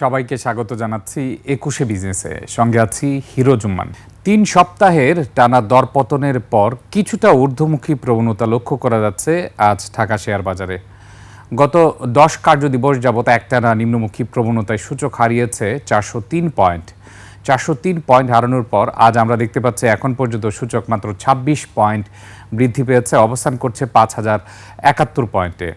সবাইকে স্বাগত জানাচ্ছি একুশে বিজনেসে। সঙ্গে আছি হিরো জুম্মান। তিন সপ্তাহের টানা দরপতনের পর কিছুটা ঊর্ধ্বমুখী প্রবণতা লক্ষ্য করা যাচ্ছে আজ ঢাকা শেয়ার বাজারে। গত দশ কার্য দিবস যাবত একটানা নিম্নমুখী প্রবণতায় সূচক হারিয়েছে চারশো তিন পয়েন্ট। চারশো তিন পয়েন্ট হারানোর পর আজ আমরা দেখতে পাচ্ছি এখন পর্যন্ত সূচক মাত্র ছাব্বিশ পয়েন্ট বৃদ্ধি পেয়েছে, অবস্থান করছে পাঁচ হাজার একাত্তর পয়েন্টে।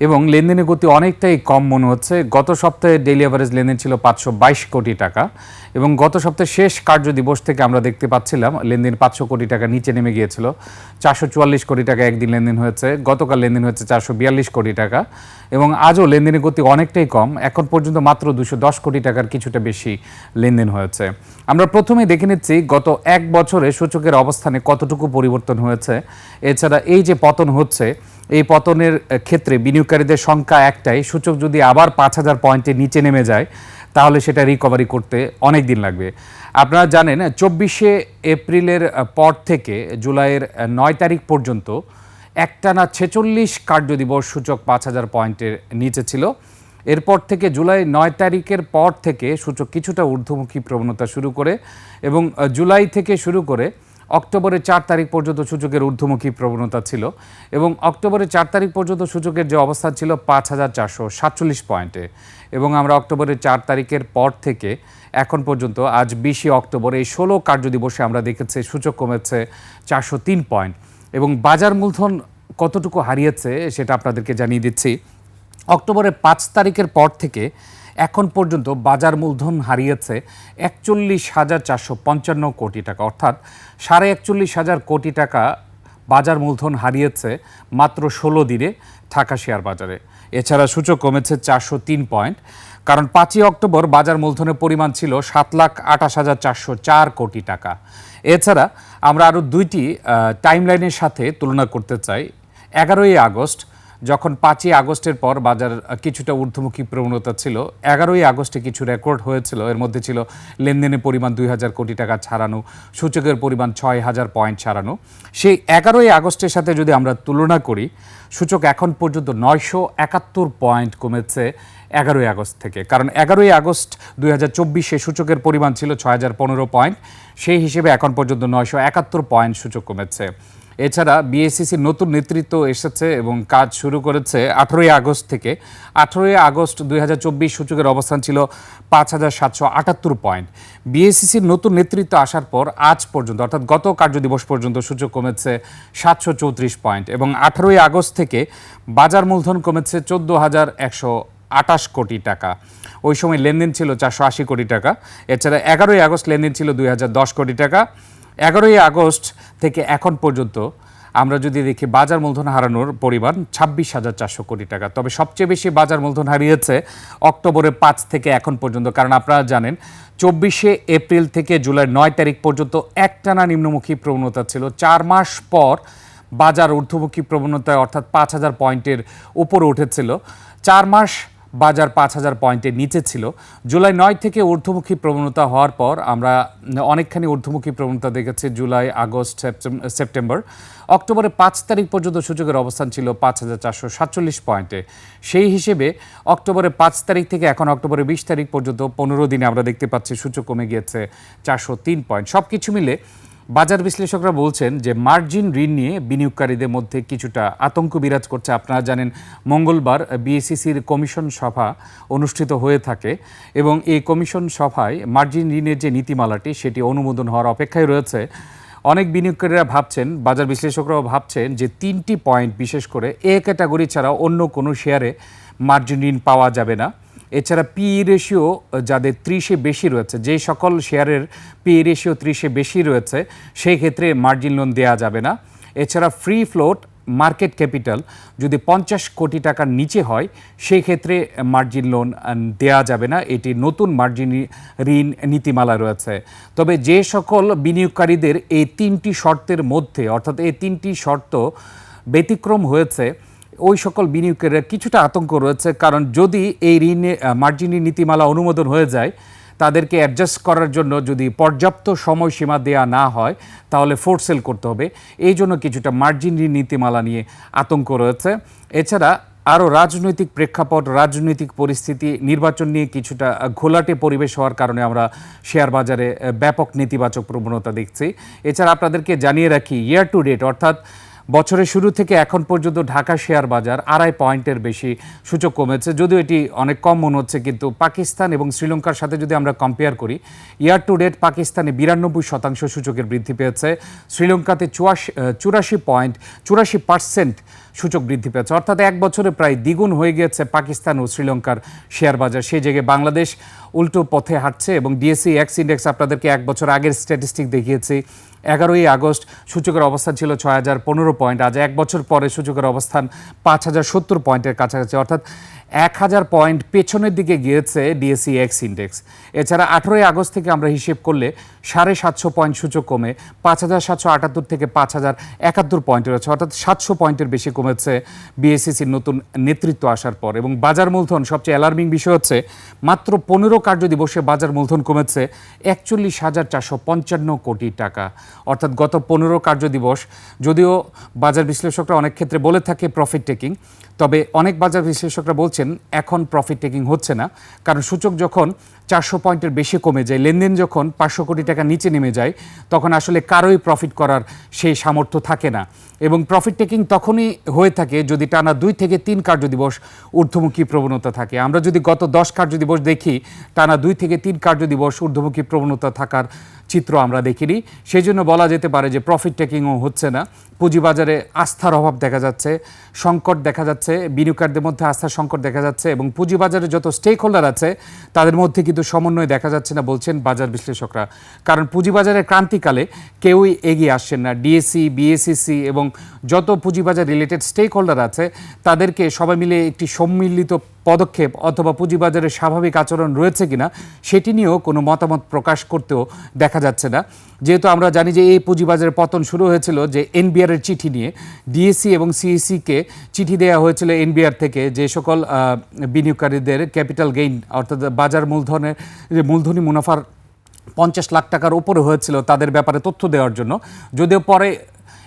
এবং লেনদেনের গতি অনেকটাই কম মনে হচ্ছে। গত সপ্তাহে ডেইলি অ্যাভারেজ লেনদেন ছিল পাঁচশো বাইশ কোটি টাকা এবং গত সপ্তাহে শেষ কার্য দিবস থেকে আমরা দেখতে পাচ্ছিলাম, লেনদেন পাঁচশো কোটি টাকা নিচে নেমে গিয়েছিল। চারশো চুয়াল্লিশ কোটি টাকা একদিন লেনদেন হয়েছে, গতকাল লেনদেন হয়েছে চারশো বিয়াল্লিশ কোটি টাকা এবং আজও লেনদেনের গতি অনেকটাই কম। এখন পর্যন্ত মাত্র দুশো দশ কোটি টাকার কিছুটা বেশি লেনদেন হয়েছে। আমরা প্রথমে দেখে নিচ্ছি গত এক বছরে সূচকের অবস্থানে কতটুকু পরিবর্তন হয়েছে। এছাড়া এই যে পতন হচ্ছে এই পতনের ক্ষেত্রে বিনিয়োগকারীদের সংখ্যা একটাই। সূচক যদি আবার পাঁচ হাজার পয়েন্টের নিচে নেমে যায়, তাহলে সেটা রিকভারি করতে অনেক দিন লাগবে। আপনারা জানেন চব্বিশে এপ্রিলের পর থেকে জুলাইয়ের নয় তারিখ পর্যন্ত একটানা ছেচল্লিশ কার্যদিবস সূচক পাঁচ হাজার পয়েন্টের নিচে ছিল। এরপর থেকে জুলাই নয় তারিখের পর থেকে সূচক কিছুটা ঊর্ধ্বমুখী প্রবণতা শুরু করে এবং জুলাই থেকে শুরু করে অক্টোবরের চার তারিখ পর্যন্ত সূচকের ঊর্ধ্বমুখী প্রবণতা ছিল এবং অক্টোবরের চার তারিখ পর্যন্ত সূচকের যে অবস্থান ছিল পাঁচ হাজার চারশো সাতচল্লিশ পয়েন্টে। এবং আমরা অক্টোবরের চার তারিখের পর থেকে এখন পর্যন্ত আজ বিশে অক্টোবর এই ষোলো কার্যদিবসে আমরা দেখেছি সূচক কমেছে চারশো তিন পয়েন্ট। এবং বাজার মূলধন কতটুকু হারিয়েছে সেটা আপনাদেরকে জানিয়ে দিচ্ছি। অক্টোবরের পাঁচ তারিখের পর থেকে এখন পর্যন্ত বাজার মূলধন হারিয়েছে একচল্লিশ হাজার চারশো পঞ্চান্ন কোটি টাকা। অর্থাৎ সাড়ে একচল্লিশ হাজার কোটি টাকা বাজার মূলধন হারিয়েছে মাত্র ষোলো দিনে ঢাকা শেয়ার বাজারে। এছাড়া সূচক কমেছে চারশো তিন পয়েন্ট। কারণ পাঁচই অক্টোবর বাজার মূলধনের পরিমাণ ছিল সাত লাখ আঠাশ হাজার চারশো চার কোটি টাকা। এছাড়া আমরা আরও দুইটি টাইমলাইনের সাথে তুলনা করতে চাই। এগারোই আগস্ট যখন পাঁচই আগস্টের পর বাজার কিছুটা ঊর্ধ্বমুখী প্রবণতা ছিল, এগারোই আগস্টে কিছু রেকর্ড হয়েছিল। এর মধ্যে ছিল লেনদেনের পরিমাণ দুই হাজার কোটি টাকা ছাড়ানো, সূচকের পরিমাণ ছয় হাজার পয়েন্ট ছাড়ানো। সেই এগারোই আগস্টের সাথে যদি আমরা তুলনা করি, সূচক এখন পর্যন্ত নয়শো একাত্তর পয়েন্ট কমেছে এগারোই আগস্ট থেকে। কারণ এগারোই আগস্ট দুই হাজার চব্বিশে সূচকের পরিমাণ ছিল ছয় হাজার পনেরো পয়েন্ট, সেই হিসেবে এখন পর্যন্ত নয়শো একাত্তর পয়েন্ট সূচক কমেছে। এছাড়া বিএসসিসির নতুন নেতৃত্ব এসেছে এবং কাজ শুরু করেছে আঠেরোই আগস্ট থেকে। আঠেরোই আগস্ট দুই হাজার চব্বিশ সূচকের অবস্থান ছিল পাঁচ হাজার সাতশো আটাত্তর পয়েন্ট। বিএসসিসির নতুন নেতৃত্ব আসার পর আজ পর্যন্ত, অর্থাৎ গত কার্যদিবস পর্যন্ত সূচক কমেছে সাতশো চৌত্রিশ পয়েন্ট এবং আঠেরোই আগস্ট থেকে বাজার মূলধন কমেছে চোদ্দ হাজার একশো আটাশ কোটি টাকা। ওই সময় লেনদেন ছিল চারশো আশি কোটি টাকা। এছাড়া এগারোই আগস্ট লেনদেন ছিল দুই হাজার দশ কোটি টাকা। এগারোই আগস্ট থেকে এখন পর্যন্ত আমরা যদি দেখি বাজার মূলধন হারানোর পরিমাণ ছাব্বিশ হাজার চারশো কোটি টাকা। তবে সবচেয়ে বেশি বাজার মূলধন হারিয়েছে অক্টোবরের পাঁচ থেকে এখন পর্যন্ত, কারণ আপনারা জানেন চব্বিশে এপ্রিল থেকে জুলাই নয় তারিখ পর্যন্ত একটানা নিম্নমুখী প্রবণতা ছিল। চার মাস পর বাজার ঊর্ধ্বমুখী প্রবণতায় অর্থাৎ পাঁচ হাজার পয়েন্টের উপরে উঠেছিল। চার মাস বাজার পাঁচ হাজার পয়েন্টের নিচে ছিল। জুলাই নয় থেকে ঊর্ধ্বমুখী প্রবণতা হওয়ার পর আমরা অনেকখানি ঊর্ধ্বমুখী প্রবণতা দেখেছি জুলাই, আগস্ট, সেপ্টেম- সেপ্টেম্বর। অক্টোবরের পাঁচ তারিখ পর্যন্ত সূচকের অবস্থান ছিল পাঁচ হাজার চারশো সাতচল্লিশ পয়েন্টে। সেই হিসেবে অক্টোবরের পাঁচ তারিখ থেকে এখন অক্টোবরের বিশ তারিখ পর্যন্ত পনেরো দিনে আমরা দেখতে পাচ্ছি সূচক কমে গিয়েছে চারশো তিন পয়েন্ট। সব কিছু মিলে বাজার বিশ্লেষকরা বলছেন যে মার্জিন ঋণ নিয়ে বিনিয়োগকারীদের মধ্যে কিছুটা আতঙ্ক বিরাজ করছে। আপনারা জানেন, মঙ্গলবার বিএসিসির কমিশন সভা অনুষ্ঠিত হয়ে থাকে এবং এই কমিশন সভায় মার্জিন ঋণের যে নীতিমালাটি, সেটি অনুমোদন হওয়ার অপেক্ষায় রয়েছে। অনেক বিনিয়োগকারীরা ভাবছেন, বাজার বিশ্লেষকরাও ভাবছেন যে তিনটি পয়েন্ট বিশেষ করে এ ক্যাটাগরি ছাড়া অন্য কোনো শেয়ারে মার্জিন ঋণ পাওয়া যাবে না। এছাড়া পি রেশিও যাদের ত্রিশে বেশি রয়েছে, যে সকল শেয়ারের পি রেশিও ত্রিশে বেশি রয়েছে, সেই ক্ষেত্রে মার্জিন লোন দেওয়া যাবে না। এছাড়া ফ্রি ফ্লোট, মার্কেট ক্যাপিটাল যদি পঞ্চাশ কোটি টাকার নিচে হয়, সেই ক্ষেত্রে মার্জিন লোন দেওয়া যাবে না। এটি নতুন মার্জিন, ঋণ নীতিমালা রয়েছে। তবে যে সকল বিনিয়োগকারীদের এই তিনটি শর্তের মধ্যে, অর্থাৎ এই তিনটি শর্ত ব্যতিক্রম হয়েছে ওই সকল বিনিয়োগকারীরা কিছুটা আতঙ্ক রয়েছে, কারণ যদি এই ঋণে মার্জিনী নীতিমালা অনুমোদন হয়ে যায়, তাদেরকে অ্যাডজাস্ট করার জন্য যদি পর্যাপ্ত সময়সীমা দেয়া না হয়, তাহলে ফোর্স সেল করতে হবে। এই জন্য কিছুটা মার্জিন ঋণ নীতিমালা নিয়ে আতঙ্ক রয়েছে। এছাড়া আরও রাজনৈতিক প্রেক্ষাপট, রাজনৈতিক পরিস্থিতি, নির্বাচন নিয়ে কিছুটা ঘোলাটে পরিবেশ হওয়ার কারণে আমরা শেয়ার বাজারে ব্যাপক নেতিবাচক প্রবণতা দেখছি। এছাড়া আপনাদেরকে জানিয়ে রাখি ইয়ার টু ডেট অর্থাৎ বছরের শুরু থেকে এখন পর্যন্ত ঢাকা শেয়ার বাজার আড়াই পয়েন্টের বেশি সূচক কমেছে। যদিও এটি অনেক কম মনে হচ্ছে, কিন্তু পাকিস্তান এবং শ্রীলঙ্কার সাথে যদি আমরা কম্পেয়ার করি ইয়ার টু ডেট পাকিস্তানে বিরানব্বই শতাংশ সূচকের বৃদ্ধি পেয়েছে। শ্রীলঙ্কাতে চুয়াশি চুরাশি পয়েন্ট চুরাশি পার্সেন্ট সূচক বৃদ্ধি পেয়েছে। অর্থাৎ এক বছরে প্রায় দ্বিগুণ হয়ে গিয়েছে পাকিস্তান ও শ্রীলঙ্কার শেয়ার বাজার। সেই জায়গায় বাংলাদেশ উল্টো পথে হাঁটছে এবং ডিএসসি এক্স ইন্ডেক্স আপনাদেরকে এক বছর আগের স্ট্যাটিস্টিক দেখিয়েছি। এগারোই আগস্ট সূচকের অবস্থান ছিল ছয় হাজার পনেরো পয়েন্ট। আজ এক বছর পরে সূচকের অবস্থান পাঁচ হাজার সত্তর পয়েন্টের কাছাকাছি। অর্থাৎ এক হাজার পয়েন্ট পেছনের দিকে গিয়েছে ডিএসসি এক্স ইন্ডেক্স। এছাড়া আঠেরোই আগস্ট থেকে আমরা হিসেব করলে সাড়ে সাতশো পয়েন্ট সূচক কমে, পাঁচ হাজার সাতশো আটাত্তর থেকে পাঁচ হাজার একাত্তর পয়েন্টে রয়েছে। অর্থাৎ সাতশো পয়েন্টের বেশি কমেছে বিএসসিসির নতুন নেতৃত্ব আসার পর। এবং বাজার মূলধন, সবচেয়ে অ্যালার্মিং বিষয় হচ্ছে মাত্র পনেরো কার্য দিবসে বাজার মূলধন কমেছে একচল্লিশ হাজার চারশো পঞ্চান্ন কোটি টাকা। অর্থাৎ গত পনেরো কার্য দিবস, যদিও বাজার বিশ্লেষকরা অনেক ক্ষেত্রে বলে থাকে প্রফিট টেকিং তবে অনেক বাজার বিশ্লেষকরা বলছেন এখন প্রফিট টেকিং হচ্ছে না। কারণ সূচক যখন চারশো পয়েন্টের বেশি কমে যায়। লেনদেন যখন পাঁচশো কোটি টাকা নিচে নেমে যায়, তখন আসলে কারোই প্রফিট করার সেই সামর্থ্য থাকে না। এবং প্রফিট টেকিং তখনই হয়ে থাকে যদি টানা দুই থেকে তিন কার্য দিবস ঊর্ধ্বমুখী প্রবণতা থাকে। আমরা যদি গত দশ কার্য দিবস দেখি, টানা দুই থেকে তিন কার্য দিবস ঊর্ধ্বমুখী প্রবণতা থাকার চিত্র আমরা দেখিনি। সেই জন্য বলা যেতে পারে যে প্রফিট টেকিংও হচ্ছে না। পুঁজিবাজারে আস্থার অভাব দেখা যাচ্ছে, সংকট দেখা যাচ্ছে, বিনিয়োগকারীদের মধ্যে আস্থার সংকট দেখা যাচ্ছে এবং পুঁজিবাজারে যত স্টেক হোল্ডার আছে, তাদের মধ্যে কিন্তু সমন্বয় দেখা যাচ্ছে না বলছেন বাজার বিশ্লেষকরা। কারণ পুঁজিবাজারের ক্রান্তিকালে কেউই এগিয়ে আসছেন না। ডিএসসি বিএসিসি এবং যত পুঁজিবাজার রিলেটেড স্টেক হোল্ডার আছে, তাদেরকে সবাই মিলে একটি সম্মিলিত পদক্ষেপ অথবা পুঁজিবাজারের স্বাভাবিক আচরণ রয়েছে কিনা, সেটি নিয়েও কোনো মতামত প্রকাশ করতেও দেখা যাচ্ছে না। যেহেতু আমরা জানি যে এই পুঁজিবাজারের পতন শুরু হয়েছিল যে এনবিআর এর চিঠি নিয়ে, ডিএসসি এবং সিইসিকে চিঠি দেওয়া হয়েছিল এনবিআর থেকে যে সকল বিনিয়োগকারীদের ক্যাপিটাল গেইন অর্থাৎ বাজার মূলধনের, যে মূলধনী মুনাফার পঞ্চাশ লাখ টাকার উপরে হয়েছিল তাদের ব্যাপারে তথ্য দেওয়ার জন্য। যদিও পরে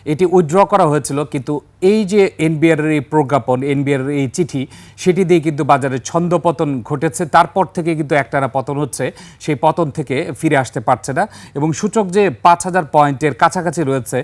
এটি উইথড্র করা হয়েছিল কিন্তু এই যে এনবিআর এই প্রজ্ঞাপন, এনবিআর এই চিঠি, সেটি দিয়ে কিন্তু বাজারে ছন্দপতন ঘটেছে। তারপর থেকে কিন্তু একটানা পতন হচ্ছে, সেই পতন থেকে ফিরে আসতে পারছে না। এবং সূচক যে পাঁচ হাজার পয়েন্টের কাছাকাছি রয়েছে,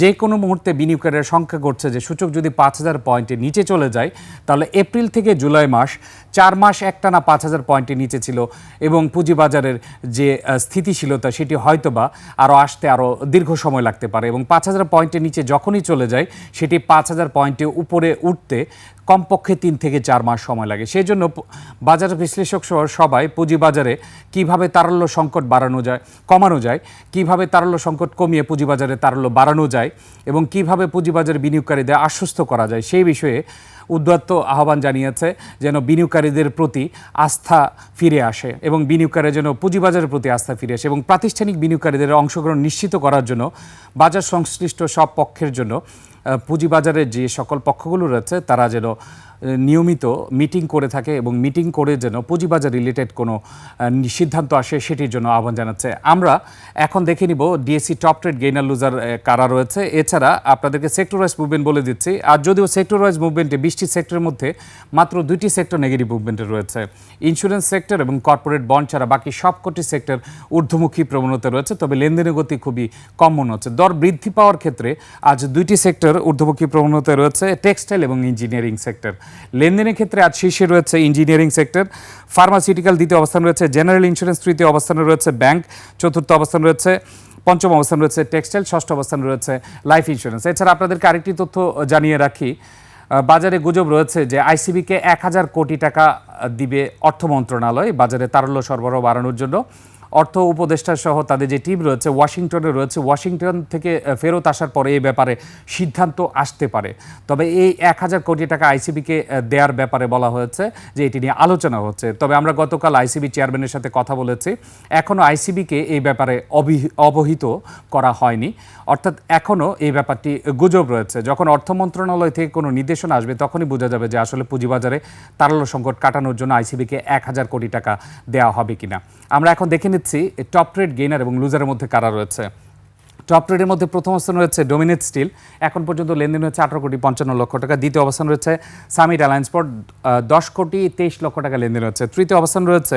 যে কোনো মুহূর্তে বিনিয়োগকারীর সংখ্যা ঘটছে যে সূচক যদি পাঁচ হাজার পয়েন্টের নিচে চলে যায়, তাহলে এপ্রিল থেকে জুলাই মাস, চার মাস একটানা পাঁচ হাজার পয়েন্টের নিচে ছিল। এবং পুঁজিবাজারের যে স্থিতিশীলতা, সেটি হয়তোবা আরও আসতে আরও দীর্ঘ সময় লাগতে পারে। এবং পাঁচ হাজার পয়েন্টের নিচে যখনই চলে যায়, সেটি পাঁচ হাজার পয়েন্টে উপরে উঠতে কমপক্ষে তিন থেকে চার মাস সময় লাগে। সেই জন্য বাজার বিশ্লেষক সহ সবাই পুঁজিবাজারে কীভাবে তারল্য সংকট বাড়ানো যায়, কমানো যায়, কীভাবে তারল্য সংকট কমিয়ে পুঁজিবাজারে তারল্য বাড়ানো যায় এবং কীভাবে পুঁজিবাজারে বিনিয়োগকারীদের আশ্বস্ত করা যায়, সেই বিষয়ে উদ্যত্ত আহ্বান জানিয়েছে যেন বিনিয়োগকারীদের প্রতি আস্থা ফিরে আসে এবং বিনিয়োগকারী যেন পুঁজিবাজারের প্রতি আস্থা ফিরে আসে এবং প্রাতিষ্ঠানিক বিনিয়োগকারীদের অংশগ্রহণ নিশ্চিত করার জন্য বাজার সংশ্লিষ্ট সব পক্ষের জন্য পুঁজিবাজারের যে সকল পক্ষগুলো রয়েছে তারা যেন নিয়মিত মিটিং করে থাকে এবং মিটিং করে যেন পুঁজিবাজার রিলেটেড কোনো সিদ্ধান্ত আসে সেটির জন্য আহ্বান জানাচ্ছে। আমরা এখন দেখে নিব DSC top trade gainer loser কারা রয়েছে। এছাড়া আপনাদেরকে সেক্টর ওয়াইজ মুভমেন্ট বলে দিচ্ছি। আর যদিও সেক্টর ওয়াইজ মুভমেন্টে বিশটি সেক্টরের মধ্যে মাত্র দুইটি সেক্টর নেগেটিভ মুভমেন্টে রয়েছে। ইন্স্যুরেন্স সেক্টর এবং কর্পোরেট বন্ড ছাড়া বাকি সবকটি সেক্টর ঊর্ধ্বমুখী প্রবণতা রয়েছে, তবে লেনদেনের গতি খুবই কম মনে হচ্ছে। দর বৃদ্ধি পাওয়ার ক্ষেত্রে আজ দুইটি সেক্টর ঊর্ধ্বমুখী প্রবণতা রয়েছে টেক্সটাইল এবং ইঞ্জিনিয়ারিং সেক্টর লেনদেনের ক্ষেত্রে আজ শীর্ষে রয়েছে ইঞ্জিনিয়ারিং সেক্টর, ফার্মাসিউটিক্যাল দ্বিতীয় অবস্থান রয়েছে, জেনারেল ইন্স্যুরেন্স তৃতীয় অবস্থানে রয়েছে, ব্যাংক চতুর্থ অবস্থান রয়েছে, পঞ্চম অবস্থান রয়েছে, টেক্সটাইল ষষ্ঠ অবস্থান রয়েছে, লাইফ ইন্স্যুরেন্স। এছাড়া আপনাদেরকে আরেকটি তথ্য জানিয়ে রাখি বাজারে গুজব রয়েছে যে আইসিবিকে এক হাজার কোটি টাকা দিবে অর্থ মন্ত্রণালয়, বাজারে তারল্য সরবরাহ বাড়ানোর জন্য। অর্থ উপদেষ্টা সহ তাদের যে টিম রয়েছে, ওয়াশিংটনে রয়েছে, ওয়াশিংটন থেকে ফেরত আসার পরে এই ব্যাপারে সিদ্ধান্ত আসতে পারে। তবে এই এক হাজার কোটি টাকা আইসিবিকে দেওয়ার ব্যাপারে বলা হয়েছে যে এটি নিয়ে আলোচনা হচ্ছে। তবে আমরা গতকাল আইসিবি চেয়ারম্যানের সাথে কথা বলেছি। এখনও আইসিবিকে এই ব্যাপারে অবহি- অবহিত করা হয়নি। অর্থাৎ এখনও এই ব্যাপারটি গুজব রয়েছে। যখন অর্থ মন্ত্রণালয় থেকে কোনো নির্দেশনা আসবে, তখনই বোঝা যাবে যে আসলে পুঁজিবাজারে তারল্য সংকট কাটানোর জন্য আইসিবিকে এক হাজার কোটি টাকা দেওয়া হবে কিনা। আমরা এখন দেখে নিচ্ছি টপ ট্রেড গেইনার এবং লুজারের মধ্যে কারা রয়েছে? টপ রেটের মধ্যে প্রথম অবস্থান রয়েছে ডোমিনেট স্টিল এখন পর্যন্ত লেনদেন হচ্ছে আঠারো কোটি পঞ্চান্ন লক্ষ টাকা। দ্বিতীয় অবস্থান রয়েছে সামিট অ্যালায়েন্স পর দশ কোটি তেইশ লক্ষ টাকা লেনদেন হচ্ছে তৃতীয় অবস্থান রয়েছে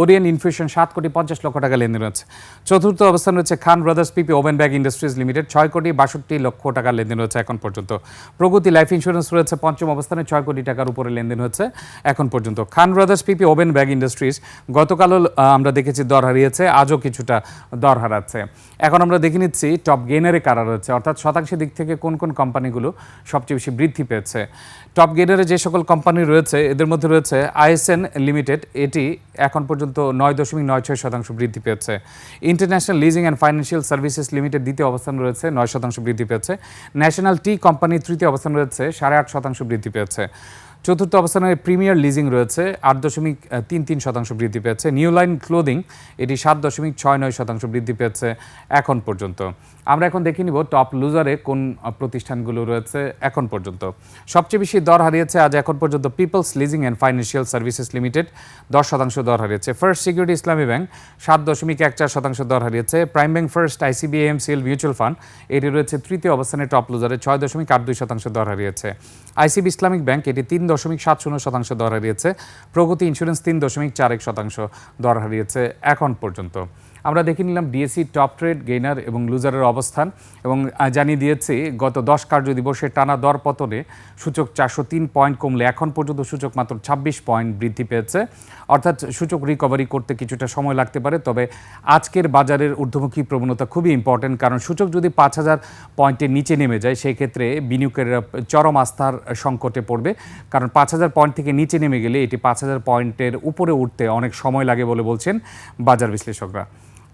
ওরিয়েন ইনফিউশন সাত কোটি পঞ্চাশ লক্ষ টাকা লেনদেন হচ্ছে চতুর্থ অবস্থান রয়েছে Khan brothers PP woven bag industries limited ছয় কোটি বাষট্টি লক্ষ টাকা লেনদেন হচ্ছে এখন পর্যন্ত। প্রগতি লাইফ ইন্স্যুরেন্স রয়েছে পঞ্চম অবস্থানে, ছয় কোটি টাকার উপরে লেনদেন হচ্ছে এখন পর্যন্ত। Khan brothers PP woven bag industries গতকালও আমরা দেখেছি দর হারিয়েছে, আজও কিছুটা দর হারাচ্ছে। এখন আমরা দেখে নিচ্ছি টপ গেনারে কারা রয়েছে? অর্থাৎ শতাংশের দিক থেকে কোন কোন কোম্পানিগুলো সবচেয়ে বেশি বৃদ্ধি পেয়েছে? টপ গেনারে যে সকল কোম্পানি রয়েছে, এদের মধ্যে রয়েছে আইএসএন লিমিটেড এটি এখন পর্যন্ত নয় দশমিক নয় ছয় শতাংশ বৃদ্ধি পেয়েছে। International leasing and financial services limited দ্বিতীয় অবস্থান রয়েছে, নয় শতাংশ বৃদ্ধি পেয়েছে। ন্যাশনাল টি কোম্পানি তৃতীয় অবস্থান রয়েছে, সাড়ে আট শতাংশ বৃদ্ধি পেয়েছে। চতুর্থ অবস্থানে প্রিমিয়ার লিজিং রয়েছে, আট দশমিক তিন তিন শতাংশ বৃদ্ধি পেয়েছে। নিউ লাইন ক্লোদিং, এটি সাত দশমিক ছয় নয় শতাংশ বৃদ্ধি পেয়েছে এখন পর্যন্ত। আমরা এখন দেখে নিব টপ লুজারে কোন প্রতিষ্ঠানগুলো রয়েছে এখন পর্যন্ত। সবচেয়ে বেশি দর হারিয়েছে আজ এখন পর্যন্ত peoples leasing and financial services limited, দশ শতাংশ দর হারিয়েছে। ফার্স্ট সিকিউরিটি ইসলামী ব্যাংক, সাত দশমিক এক চার শতাংশ দর হারিয়েছে। Prime bank first, ICB MCL mutual fund, এটি রয়েছে তৃতীয় অবস্থানে টপ লুজারে, ছয় দশমিক আট দুই শতাংশ দর হারিয়েছে। আইসিবি ইসলামিক ব্যাংক এটি তিন দশমিক সাত শূন্য শতাংশ দর হারিয়েছে। প্রগতি ইন্স্যুরেন্স তিন দশমিক চার এক শতাংশ দর হারিয়েছে এখন পর্যন্ত। আমরা দেখে নিলাম ডিএসসি টপ ট্রেড গেইনার এবং লুজারের অবস্থান এবং জানিয়ে দিয়েছে গত দশ কার্য দিবসে টানা দর পতনে সূচক চারশো তিন পয়েন্ট কমলে এখন পর্যন্ত সূচক মাত্র ছাব্বিশ পয়েন্ট বৃদ্ধি পেয়েছে। অর্থাৎ সূচক রিকভারি করতে কিছুটা সময় লাগতে পারে, তবে আজকের বাজারের ঊর্ধ্বমুখী প্রবণতা খুবই ইম্পর্টেন্ট কারণ সূচক যদি পাঁচ হাজার পয়েন্টের নিচে নেমে যায়, সেই ক্ষেত্রে চরম আস্থার সংকটে পড়বে। কারণ পাঁচ হাজার পয়েন্ট থেকে নিচে নেমে গেলে এটি পাঁচ হাজার পয়েন্টের উপরে উঠতে অনেক সময় লাগে বলে বলছেন বাজার বিশ্লেষকরা।